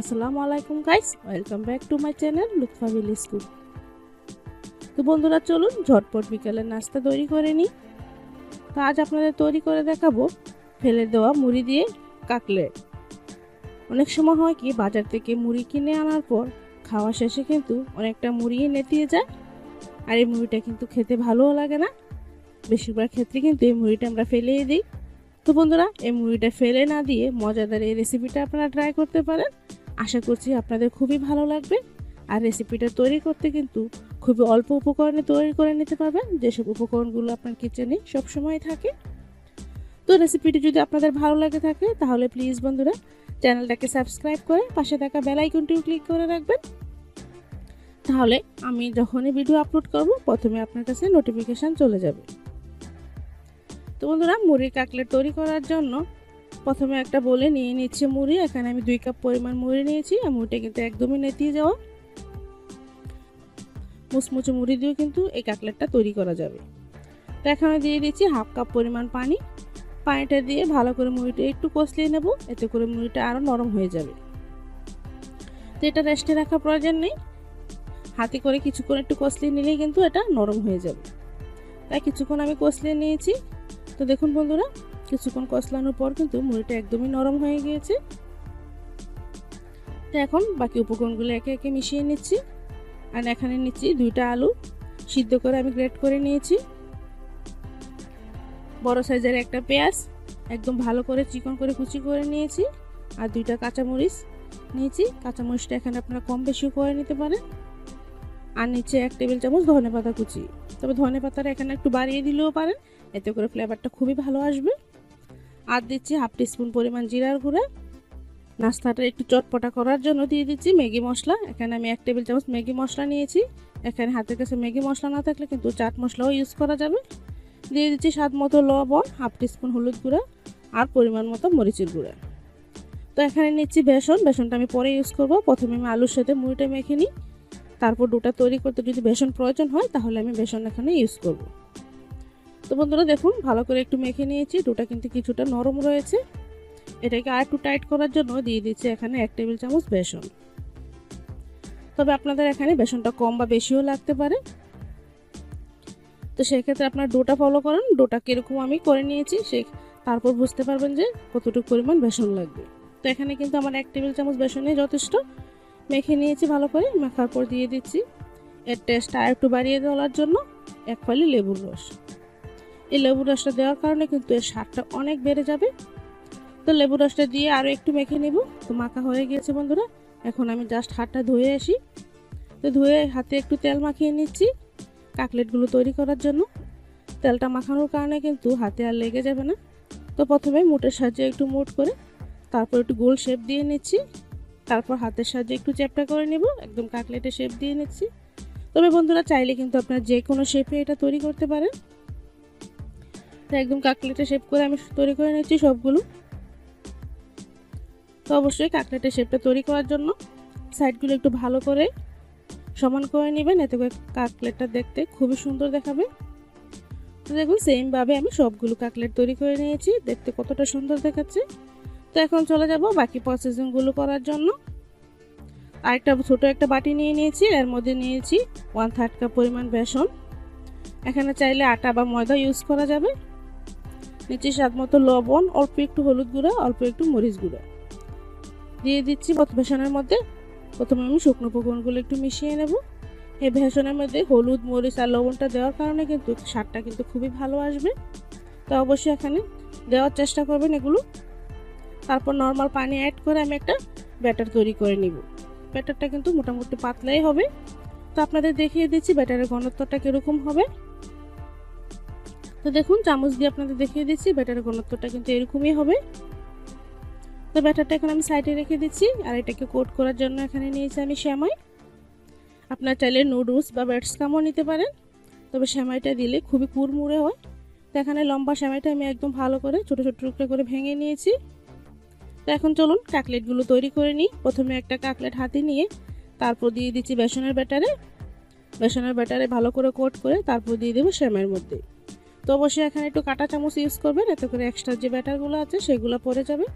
আসসালামু আলাইকুম guys welcome back to my channel Lutfa বিলি স্কুল তো বন্ধুরা, চলুন ঝটপট বিকালের নাস্তা তৈরি করে নিই। তো আজ আপনাদের তৈরি করে দেখাবো ফেলে দেওয়া মুড়ি দিয়ে কাকলেট অনেক সময় হয় কি, বাজার থেকে মুড়ি কিনে আনার পর খাওয়া শেষে কিন্তু অনেকটা মুড়ি নেতিয়ে যায়। আর এই মুড়িটা কিন্তু খেতে ভালোও লাগে না। বেশিরভাগ ক্ষেত্রে কিন্তু এই মুড়িটা আমরা ফেলেই দিই। তো বন্ধুরা, এই মুড়িটা ফেলে না দিয়ে মজাদার এই রেসিপিটা আপনারা ট্রাই করতে পারেন। আশা করছি আপনাদের খুবই ভালো লাগবে। আর রেসিপিটা তৈরি করতে কিন্তু খুবই অল্প উপকরণে তৈরি করে নিতে পারবেন। যেসব উপকরণগুলো আপনার কিচেনে সবসময় থাকে। তো রেসিপিটি যদি আপনাদের ভালো লাগে থাকে, তাহলে প্লিজ বন্ধুরা চ্যানেলটাকে সাবস্ক্রাইব করে পাশে থাকা বেল আইকনটিও ক্লিক করে রাখবেন। তাহলে আমি যখনই ভিডিও আপলোড করব, প্রথমে আপনার কাছে নোটিফিকেশান চলে যাবে। তো বন্ধুরা মুড়ির কাকলেট তৈরি করার জন্য প্রথমে একটা বলে নিয়ে নিচ্ছে মুড়ি, এখানে আমি দুই কাপ পরিমাণ মুড়ি নিয়েছি, আর মুড়িটা কিন্তু একদমই নেতিয়ে যাওয়া। মুচমুচে মুড়ি দিয়েও কিন্তু এই কাকলেটটা তৈরি করা যাবে। তো এখানে দিয়ে দিচ্ছি হাফ কাপ পরিমাণ পানি। পানিটা দিয়ে ভালো করে মুড়িটা একটু কষলিয়ে নেব, এতে করে মুড়িটা আরও নরম হয়ে যাবে। তো এটা রেস্টে রাখার প্রয়োজন নেই। হাতে করে কিছুক্ষণ একটু কষলিয়ে নিলেই কিন্তু এটা নরম হয়ে যাবে। তাই কিছুক্ষণ আমি কষলিয়ে নিয়েছি। তো দেখুন বন্ধুরা কিছুক্ষণ কষলানোর পর কিন্তু মুড়িটা একদমই নরম হয়ে গিয়েছে। তো এখন বাকি উপকরণগুলো একে একে মিশিয়ে নিচ্ছি। আর এখানে নিচ্ছি দুইটা আলু, সিদ্ধ করে আমি গ্রেট করে নিয়েছি। বড় সাইজের একটা পেঁয়াজ, একদম ভালো করে চিকন করে কুচি করে নিয়েছি। আর দুইটা কাঁচামরিচ নিয়েছি। কাঁচামরিচটা এখানে আপনারা কম বেশিও করে নিতে পারেন। আর নিচে এক টেবিল চামচ ধনে পাতা কুচি। তবে ধনে পাতাটা এখানে একটু বাড়িয়ে দিলেও পারেন, এতে করে ফ্লেভারটা খুবই ভালো আসবে। আর দিচ্ছি হাফ টিস্পুন পরিমাণ জিরার গুঁড়া। নাস্তাটা একটু চটপটা করার জন্য দিয়ে দিচ্ছি ম্যাগি মশলা। এখানে আমি এক টেবিল চামচ ম্যাগি মশলা নিয়েছি। এখানে হাতের কাছে ম্যাগি মশলা না থাকলে কিন্তু চাট মশলাও ইউজ করা যাবে। দিয়ে দিচ্ছি স্বাদ মতো লবণ, হাফ টিস্পুন হলুদ গুঁড়া আর পরিমাণ মতো মরিচের গুঁড়া। তো এখানে নিচ্ছি বেসন। বেসনটা আমি পরে ইউজ করব। প্রথমে আমি আলুর সাথে মুড়িটা মেখে নিই। তারপর ডোটা তৈরি করতে যদি বেসন প্রয়োজন হয়, তাহলে আমি বেসন এখানে ইউজ করব। তো বন্ধুরা দেখুন, ভালো করে একটু মেখে নিয়েছি। ডোটা কিন্তু কিছুটা নরম রয়েছে। এটাকে আর একটু টাইট করার জন্য দিয়ে দিচ্ছি এখানে এক টেবিল চামচ বেসন। তবে আপনাদের এখানে বেসনটা কম বা বেশিও লাগতে পারে। তো সেক্ষেত্রে আপনার ডোটা ফলো করেন। ডোটা কীরকম আমি করে নিয়েছি, সে তারপর বুঝতে পারবেন যে কতটুকু পরিমাণ বেসন লাগবে। তো এখানে কিন্তু আমার এক টেবিল চামচ বেসনে যথেষ্ট। মেখে নিয়েছি ভালো করে, মাখার পর দিয়ে দিচ্ছি। এর টেস্টটা আর একটু বাড়িয়ে দেওয়ার জন্য এক ফালি লেবুর রস। এই লেবুর রসটা দেওয়ার কারণে কিন্তু এর স্বাদটা অনেক বেড়ে যাবে। তো লেবু রসটা দিয়ে আরও একটু মেখে নেব। তো মাখা হয়ে গিয়েছে বন্ধুরা। এখন আমি জাস্ট হাতটা ধুয়ে আসি। তো ধুয়ে হাতে একটু তেল মাখিয়ে নিচ্ছি কাকলেটগুলো তৈরি করার জন্য। তেলটা মাখানোর কারণে কিন্তু হাতে আর লেগে যাবে না। তো প্রথমে মুটের সাহায্যে একটু মুট করে তারপর একটু গোল শেপ দিয়ে নিচ্ছি। তারপর হাতের সাহায্যে একটু চ্যাপটা করে নেব। একদম কাকলেটের শেপ দিয়ে নিচ্ছি। তবে বন্ধুরা চাইলে কিন্তু আপনারা যে কোনো শেপে এটা তৈরি করতে পারেন। তো একদম কাকলেটের শেপ করে আমি তৈরি করে নিচ্ছি সবগুলো। তো অবশ্যই কাকলেটের শেপটা তৈরি করার জন্য সাইডগুলো একটু ভালো করে সমান করে নেবেন, এতে করে কাকলেটটা দেখতে খুবই সুন্দর দেখাবে। তো দেখুন সেমভাবে আমি সবগুলো কাকলেট তৈরি করে নিয়েছি, দেখতে কতটা সুন্দর দেখাচ্ছে। তো এখন চলে যাব বাকি প্রসেসিংগুলো করার জন্য। আরেকটা ছোটো একটা বাটি নিয়ে নিয়েছি, এর মধ্যে নিয়েছি ওয়ান থার্ড কাপ পরিমাণ বেসন। এখানে চাইলে আটা বা ময়দা ইউজ করা যাবে। নিচে স্বাদ মতো লবণ, অল্প একটু হলুদ গুঁড়া, অল্প একটু মরিচ গুঁড়া। দিয়ে দিচ্ছি বেসনের মধ্যে। প্রথমে আমি শুকনো উপকরণগুলো একটু মিশিয়ে নেব। এই বেসনের মধ্যে হলুদ, মরিচ আর লবণটা দেওয়ার কারণে কিন্তু স্বাদটা কিন্তু খুবই ভালো আসবে। তো অবশ্যই এখানে দেওয়ার চেষ্টা করবেন এগুলো। তারপর নর্মাল পানি অ্যাড করে আমি একটা ব্যাটার তৈরি করে নিব। ব্যাটারটা কিন্তু মোটামুটি পাতলাই হবে। তো আপনাদের দেখিয়ে দিচ্ছি ব্যাটারের ঘনত্বটা কীরকম হবে। তো দেখুন, চামচ দিয়ে আপনাদের দেখিয়ে দিচ্ছি ব্যাটারের ঘনত্বটা কিন্তু এরকমই হবে। তো ব্যাটারটা এখন আমি সাইডে রেখে দিচ্ছি, আর এটাকে কোট করার জন্য এখানে নিয়েছি আমি শ্যামাই। আপনার চাইলে নুডলস বা ব্যাটসকামও নিতে পারেন, তবে শ্যামাইটা দিলে খুবই কুড়মুড়ে হয়। তো এখানে লম্বা শ্যামাইটা আমি একদম ভালো করে, ছোটো ছোটো টুকরো করে ভেঙে নিয়েছি। তো এখন চলুন, কাকলেটগুলো তৈরি করে নিই। প্রথমে একটা কাকলেট হাতে নিয়ে তারপর দিয়ে দিচ্ছি বেসনের ব্যাটারে। বেসনের ব্যাটারে ভালো করে কোট করে তারপর দিয়ে দেবো শ্যামের মধ্যে। তো অবশ্যই এখানে একটু কাটা চামচ ইউজ করবেন, এতে করে এক্সট্রা যে ব্যাটারগুলো আছে সেগুলো পড়ে যাবে।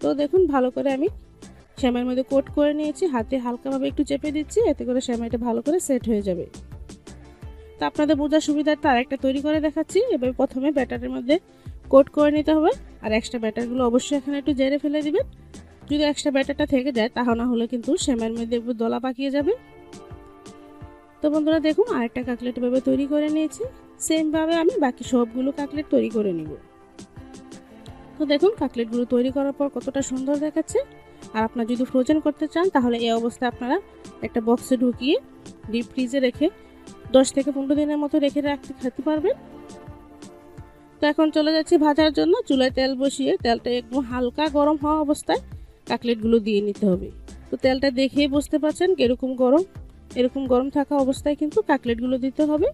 তো দেখুন, ভালো করে আমি শ্যামের মধ্যে কোট করে নিয়েছি, হাতে হালকাভাবে একটু চেপে দিচ্ছি, এতে করে শ্যামাইটা ভালো করে সেট হয়ে যাবে। তো আপনাদের বোঝার সুবিধার্থে আরেকটা তৈরি করে দেখাচ্ছি, এবার প্রথমে ব্যাটারের মধ্যে কোট করে নিতে হবে, আর এক্সট্রা ব্যাটারগুলো অবশ্যই এখানে একটু জেরে ফেলে দিবেন। যদি এক্সট্রা ব্যাটারটা থেকে যায় তাহলে না হলে কিন্তু শ্যামের মধ্যে একটু দলা পাকিয়ে যাবে। তো বন্ধুরা, দেখুন, আরেকটা কাকলেট এভাবে তৈরি করে নিয়েছি। সেমভাবে আমি বাকি সবগুলো কাকলেট তৈরি করে নিব। তো দেখুন, কাকলেটগুলো তৈরি করার পর কতটা সুন্দর দেখাচ্ছে। আর আপনারা যদি ফ্রোজেন করতে চান, তাহলে এই অবস্থায় আপনারা একটা বক্সে ঢুকিয়ে ডিপ ফ্রিজে রেখে দশ থেকে পনেরো দিনের মতো রেখে রাখতে, খেতে পারবেন। তো এখন চলে যাচ্ছি ভাজার জন্য। চুলায় তেল বসিয়ে তেলটা একটু হালকা গরম হওয়া অবস্থায় কাকলেটগুলো দিয়ে নিতে হবে। তো তেলটা দেখেই বুঝতে পারছেন কীরকম গরম। এরকম গরম থাকা অবস্থায় কিন্তু কাকলেটগুলো দিতে হবে।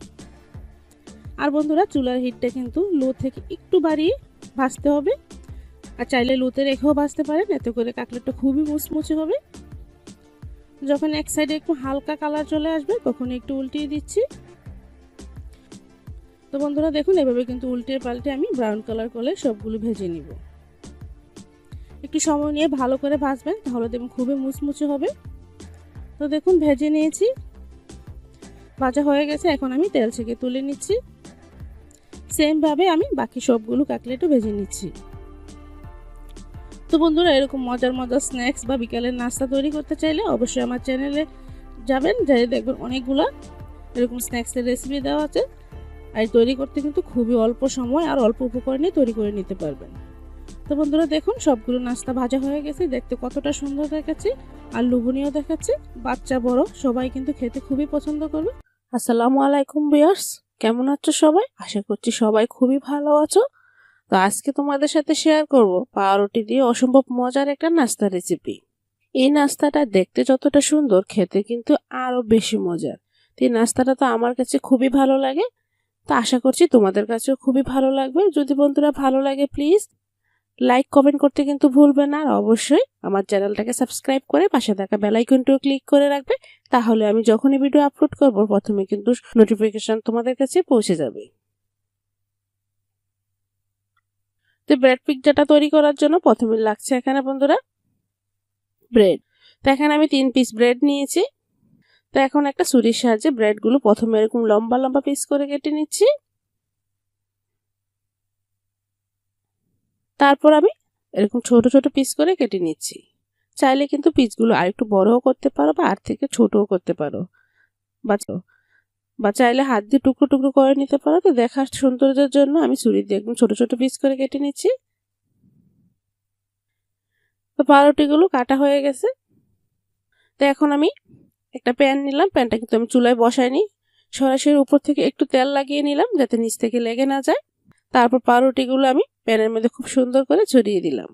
বন্ধুরা, চুলার হিটটা কিন্তু লো থেকে একটু বাড়িয়ে ভাজতে হবে। আর চাইলে লোতে রেখেও ভাজতে পারেন, এতে করে কাকলেটটা খুবই মুচমুচে হবে। যখন এক সাইডে একটু হালকা কালার চলে আসবে, তখন একটু উল্টিয়ে দিচ্ছি। তো বন্ধুরা, দেখুন, এভাবে কিন্তু উল্টে পাল্টে আমি ব্রাউন কালার করে সবগুলো ভেজে নিব। একটু সময় নিয়ে ভালো করে ভাজবেন, তাহলে দেখুন খুবই মুচমুচে হবে। তো দেখুন, ভেজে নিয়েছি। ভাজা হয়ে গেছে, এখন আমি তেল থেকে তুলে নিচ্ছি। সেমভাবে আমি বাকি সবগুলো কাকলেটও ভেজে নিচ্ছি। তো বন্ধুরা, এরকম মজার মজার স্ন্যাক্স বা বিকালের নাস্তা তৈরি করতে চাইলে অবশ্যই আমার চ্যানেলে যাবেন, যাই দেখবেন অনেকগুলো এরকম স্ন্যাক্সের রেসিপি দেওয়া আছে। আর তৈরি করতে কিন্তু খুবই অল্প সময় আর অল্প উপকরণে তৈরি করে নিতে পারবেন। তো বন্ধুরা, দেখুন, সবগুলো নাস্তা ভাজা হয়ে গেছে। দেখতে কতটা সুন্দর দেখাচ্ছে আর লোভনীয় দেখাচ্ছে। বাচ্চা বড়, সবাই কিন্তু খেতে খুবই পছন্দ করবে। আসসালামু আলাইকুম বিয়ার্স কেমন আছো সবাই? আশা করছি সবাই খুবই ভালো আছো। তো আজকে তোমাদের সাথে শেয়ার করব পাউরুটি দিয়ে অসম্ভব মজার একটা নাস্তা রেসিপি এই নাস্তাটা দেখতে যতটা সুন্দর, খেতে কিন্তু আরও বেশি মজার। তো এই নাস্তাটা তো আমার কাছে খুবই ভালো লাগে। তো আশা করছি তোমাদের কাছেও খুবই ভালো লাগবে। যদি বন্ধুরা ভালো লাগে প্লিজ লাইক কমেন্ট করতে কিন্তু ভুলবে না আর অবশ্যই আমার চ্যানেলটাকে সাবস্ক্রাইব করে পাশে থাকা বেলাইকনটিও ক্লিক করে রাখবে, তাহলে আমি যখনই ভিডিও আপলোড করব প্রথমে কিন্তু নোটিফিকেশন তোমাদের কাছে পৌঁছে যাবে। তো ব্রেড পিৎজাটা তৈরি করার জন্য প্রথমে লাগছে এখানে বন্ধুরা ব্রেড তো এখানে আমি তিন পিস ব্রেড নিয়েছি। তো এখন একটা ছুরির সাহায্যে ব্রেডগুলো প্রথমে এরকম লম্বা লম্বা পিস করে কেটে নিচ্ছি। তারপর আমি এরকম ছোট ছোট পিস করে কেটে নিচ্ছি। চাইলে কিন্তু পিসগুলো আর একটু বড়ও করতে পারো বা আর থেকে ছোটও করতে পারো। বা বা চাইলে হাত দিয়ে টুকরো টুকরো করে নিতে পারো। তো দেখার সৌন্দর্যের জন্য আমি ছুরি দিয়ে একদম ছোট ছোট পিস করে কেটে নিচ্ছি। তো পাউরুটিগুলো কাটা হয়ে গেছে। তো এখন আমি একটা প্যান নিলাম। প্যানটা কিন্তু আমি চুলায় বসাইনি। সরাসরি উপর থেকে একটু তেল লাগিয়ে নিলাম যাতে নিচ থেকে লেগে না যায়। তারপর পাউরুটিগুলো আমি প্যানের মধ্যে খুব সুন্দর করে ছড়িয়ে দিলাম।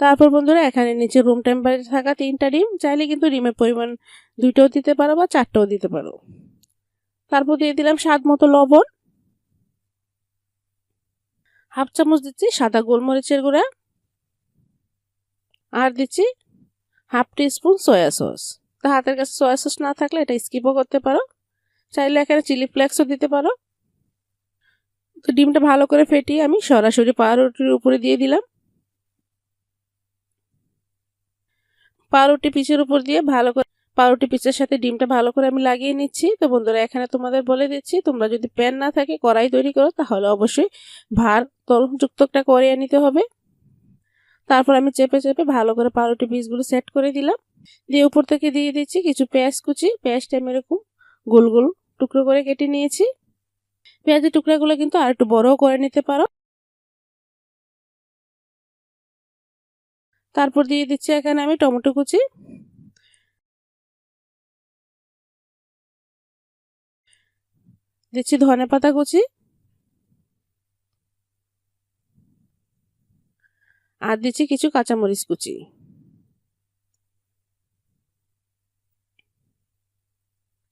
তারপর বন্ধুরা, এখানে নিচে রুম টেম্পারেচার থাকা তিনটা ডিম। চাইলে কিন্তু ডিমের পরিমাণ দুইটাও দিতে পারো বা চারটাও দিতে পারো। তারপর দিয়ে দিলাম স্বাদ মতো লবণ। হাফ চামচ দিচ্ছি সাদা গোলমরিচের গুঁড়া। আর দিচ্ছি হাফ স্পুন সয়া সস। তা হাতের কাছে সয়া সস না থাকলে এটা স্কিপও করতে পারো। চাইলে এখানে চিলি ফ্লেক্সও দিতে পারো। তো ডিমটা ভালো করে ফেটিয়ে আমি সরাসরি পাউরুটির উপরে দিয়ে দিলাম। পাউরুটি পিসের উপর দিয়ে ভালো করে পাউরুটি পিসের সাথে ডিমটা ভালো করে আমি লাগিয়ে নিচ্ছি। তো বন্ধুরা, এখানে তোমাদের বলে দিচ্ছি, তোমরা যদি প্যান না থাকে কড়াই তৈরি করো, তাহলে অবশ্যই ভার তলযুক্ত একটা করিয়ে নিতে হবে। তারপর আমি চেপে চেপে ভালো করে পাউরুটি পিসগুলো সেট করে দিলাম। দিয়ে উপর থেকে দিয়ে দিচ্ছি কিছু পেঁয়াজ কুচি। পেঁয়াজটা আমি এরকম গোল গোল টুকরো করে কেটে নিয়েছি। পেঁয়াজের টুকরাগুলো কিন্তু আর একটু বড়ও করে নিতে পারো। তারপর দিয়ে দিচ্ছি এখানে আমি টমেটো কুচি। দিচ্ছি ধনে পাতা কুচি। আর দিচ্ছি কিছু কাঁচামরিচ কুচি।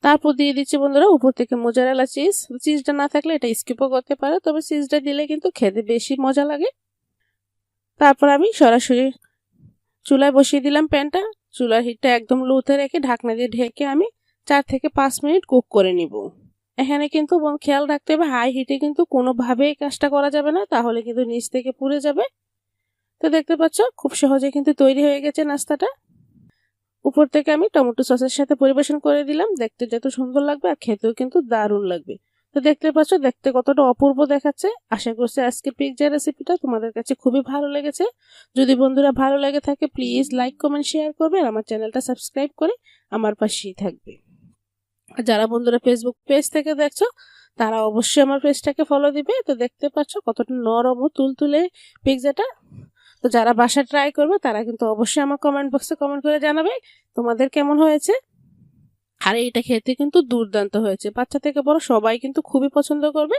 তারপর দিয়ে দিচ্ছি বন্ধুরা, উপর থেকে মোজারেলা চিজ চিজটা না থাকলে এটা স্কিপও করতে পারো, তবে চিজটা দিলে কিন্তু খেতে বেশি মজা লাগে। তারপর আমি সরাসরি চুলায় বসিয়ে দিলাম প্যানটা। চুলার হিটটা একদম লুতে রেখে ঢাকনা দিয়ে ঢেকে আমি চার থেকে পাঁচ মিনিট কুক করে নিব। এখানে কিন্তু খেয়াল রাখতে হবে হাই হিটে কিন্তু কোনোভাবেই কাজটা করা যাবে না, তাহলে কিন্তু নিচ থেকে পুড়ে যাবে। তো দেখতে পাচ্ছ, খুব সহজে কিন্তু তৈরি হয়ে গেছে নাস্তাটা। উপর থেকে আমি টমেটো সসের সাথে পরিবেশন করে দিলাম। দেখতে যত সুন্দর লাগবে আর খেতেও কিন্তু দারুণ লাগবে। তো দেখতে পাচ্ছ, দেখতে কতটা অপূর্ব দেখাচ্ছে। আশা করছি আজকে পিৎজা রেসিপিটা তোমাদের কাছে খুবই ভালো লেগেছে। যদি বন্ধুরা ভালো লেগে থাকে প্লিজ লাইক কমেন্ট শেয়ার করবে আর আমার চ্যানেলটা সাবস্ক্রাইব করে আমার পাশেই থাকবে। আর যারা বন্ধুরা ফেসবুক পেজ থেকে দেখছ, তারা অবশ্যই আমার পেজটাকে ফলো দিবে। তো দেখতে পাচ্ছ কতটা নরম ও তুলতুলে পিৎজাটা তো যারা বাসা ট্রাই করবে, তারা কিন্তু অবশ্যই আমার কমেন্ট বক্সে কমেন্ট করে জানাবে তোমাদের কেমন হয়েছে। আর এইটা খেতে কিন্তু দুর্দান্ত হয়েছে। বাচ্চা থেকে বড় সবাই কিন্তু খুবই পছন্দ করবে।